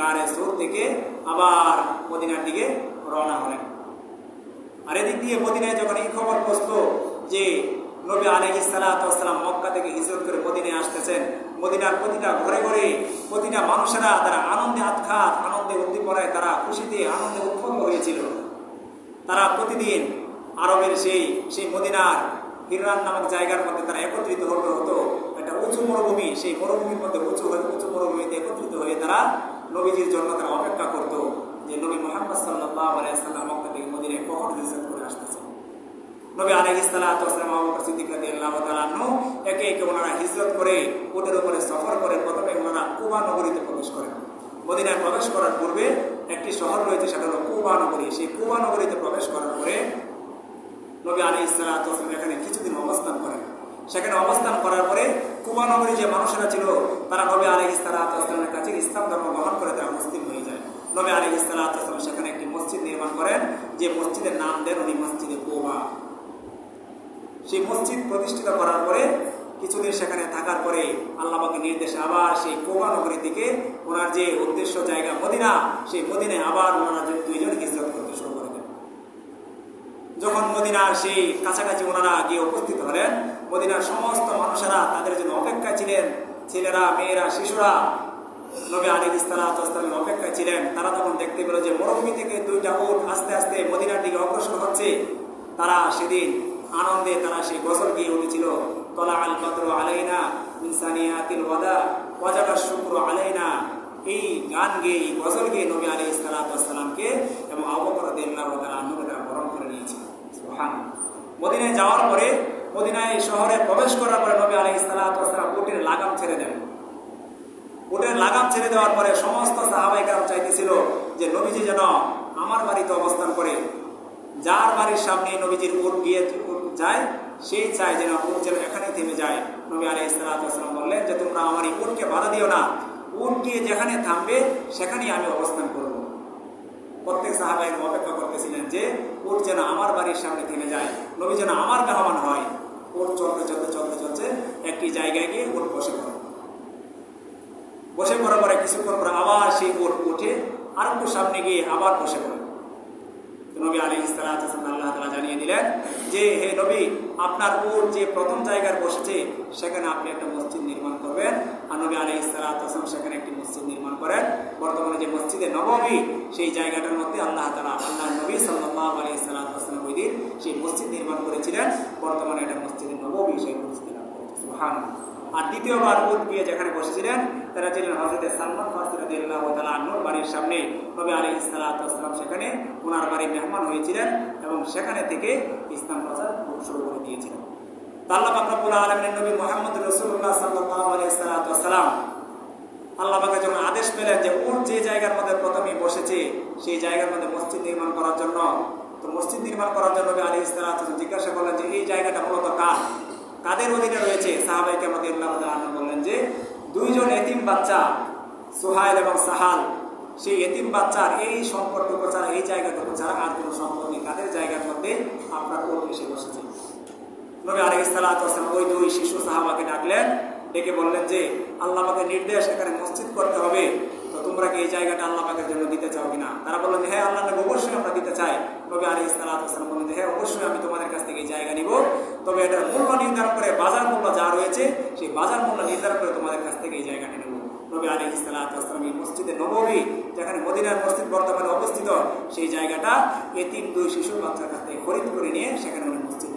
গাড়ে সুর থেকে আবার মদিনার দিকে রওনা হলেন। আর এদিক দিয়ে মদিনায় যখন এই খবর পৌঁছলো যে নবী আলহ সালাতাম মক্কা থেকে হিজরত করে মদিনায় আসতেছেন, মদিনার প্রতিটা ঘরে ঘরে প্রতিটা মানুষেরা তারা আনন্দে আৎখাত আনন্দে উদ্দীপনায় তারা খুশিতে, আনন্দে উৎফুল্ল হয়েছিল। তারা প্রতিদিন আরবের সেই সেই মদিনার হিরান নামক জায়গার মধ্যে তারা একত্রিত হতে হতো। একটা উঁচু মরুভূমি, সেই মরুভূমির মধ্যে উঁচু উঁচু মরুভূমিতে একত্রিত হয়ে তারা নবীজির জন্য তারা অপেক্ষা করতো যে নবী মোহাম্মদ সাল্লাহ আলাইসাল্লাম মক্কা থেকে মদিনায় কখন হিজরত করে আসতেছে। নবী আলাইহ ইসলাম একে একে ওনারা হিজরত করে ওদের উপরে সফর করে প্রথমে ওনারা কুবা নগরীতে প্রবেশ করেন। মদিনায় প্রবেশ করার পূর্বে একটি শহর রয়েছে, সেটা হলো কুবা নগরী। সেই কুবা নগরীতে প্রবেশ করার পরে নবী আলী ইসলাম এখানে কিছুদিন অবস্থান করেন। সেখানে অবস্থান করার পরে কুবা নগরী যে মানুষেরা ছিল, তারা নবী আলী ইসলামের কাছে ইসলাম ধর্ম গ্রহণ করে তারা মুসলিম হয়ে যায়। নবী আলী ইসলাম সেখানে একটি মসজিদ নির্মাণ করেন, যে মসজিদের নাম দেন উনি মসজিদে কুবা। সেই মসজিদ প্রতিষ্ঠিত করার পরে কিছুদিন সেখানে থাকার পরে আল্লাহকে নির্দেশে আবার সেই কোবা নগরী থেকে ওনার যে উদ্দেশ্য জায়গা মদিনা, সেই মদিনে আবার ওনারা যে দুইজন হিজরত করতে শুরু করে দেন যখন মদিনার সেই কাছাকাছি ওনারা গিয়ে উপস্থিত হলেন। মদিনার সমস্ত মানুষেরা তাদের জন্য অপেক্ষায় ছিলেন। ছেলেরা, মেয়েরা, শিশুরা, নবী আলী ইস্তালামের অপেক্ষায় ছিলেন। তারা তখন দেখতে পেল যে মরুভূমি থেকে দুইটা উঠ আস্তে আস্তে মদিনার দিকে অগ্রসর হচ্ছে। তারা সেদিন আনন্দে তারা সেই গজল গিয়ে উঠেছিল তলা আল বদর আলাইনা ইনসানিয়াতিল ওয়াদা ওয়াজাবার শুক্র আলাইনা। এই গান গেয়ে, এই গজল গিয়ে নবী আলী ইসলাতামকে এবং আবকর দেল্লাহ তারা আনন্দে তারা বরণ করে নিয়েছিল সুবহান মদিনায় যাওয়ার পরে মদিনায় শহরে প্রবেশ করার পরে নবী আলী ইসলাতাম উটের লাগাম ছেড়ে দেন। উটের লাগাম ছেড়ে দেওয়ার পরে সমস্ত সাহাবাইকার চাইতেছিল যে, নবীজি যেন আমার বাড়িতে অবস্থান করে। যার বাড়ির সামনে নবীজির উট গিয়ে যায়, সেই চায় যেন উট যেন এখানে থেমে যায়। নবী আলাই ইসলাম বললেন যে, তোমরা আমার এই উটকে বাধা দিও না। উট গিয়ে যেখানে থামবে, সেখানেই আমি অবস্থান করব। প্রত্যেক সাহাবাই অপেক্ষা করতেছিলেন যে উট যেন আমার বাড়ির সামনে থেমে যায়। নবী যেন আমার মেহমান হয়। ওর চলতে চলতে চলতে চলতে একটি জায়গায় গিয়ে ওর বসে পড়ে। বসে পড়ার পরে কিছুক্ষণ পরে আবার সেই ওর উঠে আর একটু সামনে গিয়ে আবার বসে পড়ে। নবী আলী ইসলাম আল্লাহ তালা জানিয়ে দিলেন যে, হে নবী, আপনার উট যে প্রথম জায়গায় বসেছে, সেখানে আপনি একটা মসজিদ নির্মাণ করবেন। আর নবী আলী ইসলাম সেখানে একটি মসজিদ নির্মাণ করেন। বর্তমানে যে মসজিদে নবমী, সেই জায়গাটার মধ্যে আল্লাহ তালা আল্লাহ নবী সাল্লাহ আলী ইসলাম ওই দিন সেই মসজিদ নির্মাণ করেছিলেন। বর্তমানে এটা মসজিদে নবমী, সেই মসজিদ আর দ্বিতীয়বার উট গিয়ে যেখানে বসেছিলেন তারা ছিলেন হজরত সালমান আন্নুর বাড়ির সামনে নবী আলী ইসলাতাম সেখানে ওনার বাড়ির মেহমান হয়েছিলেন এবং সেখানে থেকে ইসলাম প্রচার শুরু করে দিয়েছিলেন। আল্লাহ বাকরাবুল আলমের নবী মোহাম্মদ রসুল্লাহ সাল্লাহ আল্লাহ পাকে যখন আদেশ পেলেন যে ওর যে জায়গার মধ্যে প্রথমে বসেছে, সেই জায়গার মধ্যে মসজিদ নির্মাণ করার জন্য। তো মসজিদ নির্মাণ করার জন্য আলী ইসলাম জিজ্ঞাসা করলেন যে এই জায়গাটা মূলত কাদের অধীনে রয়েছে? সাহাবাইকে আমাদের বললেন যে দুইজন এতিম বাচ্চা, সোহাইল এবং সাহাল। সেই এতিম বাচ্চার এই সম্পর্কটুকু ছাড়া এই জায়গাটুকু ছাড়া আর কোনো সম্পর্ক নেই। তাদের জায়গার মধ্যে আপনার কোর্ট এসে বসেছে? নবী আলী ইসলাম ওই দুই শিশু সাহাবাকে ডাকলেন, ডেকে বললেন যে, আল্লাহ পাকের নির্দেশ এখানে মসজিদ করতে হবে, তো তোমরা কি এই জায়গাটা আল্লাহ পাকের জন্য দিতে চাও কিনা? তারা বললেন হ্যাঁ আল্লাহ অবশ্যই আমরা দিতে চাই। নবী আলী ইসলাম বললেন যে হ্যাঁ অবশ্যই আমি তোমাদের কাছ থেকে এই জায়গা নিব। তবে এটার মূল্য নির্ধারণ করে বাজার মূল্য যা রয়েছে, সেই বাজার মূল্য নির্ধারণ করে তোমাদের কাছ থেকে এই জায়গাটি নেব। নবী আলী ইসলাম এই মসজিদে নবী যেখানে মদিনার মসজিদ বর্তমানে অবস্থিত, সেই জায়গাটা এ তিন দুই শিশু বাচ্চার কাছ থেকে খরিদ করে নিয়ে সেখানে মসজিদ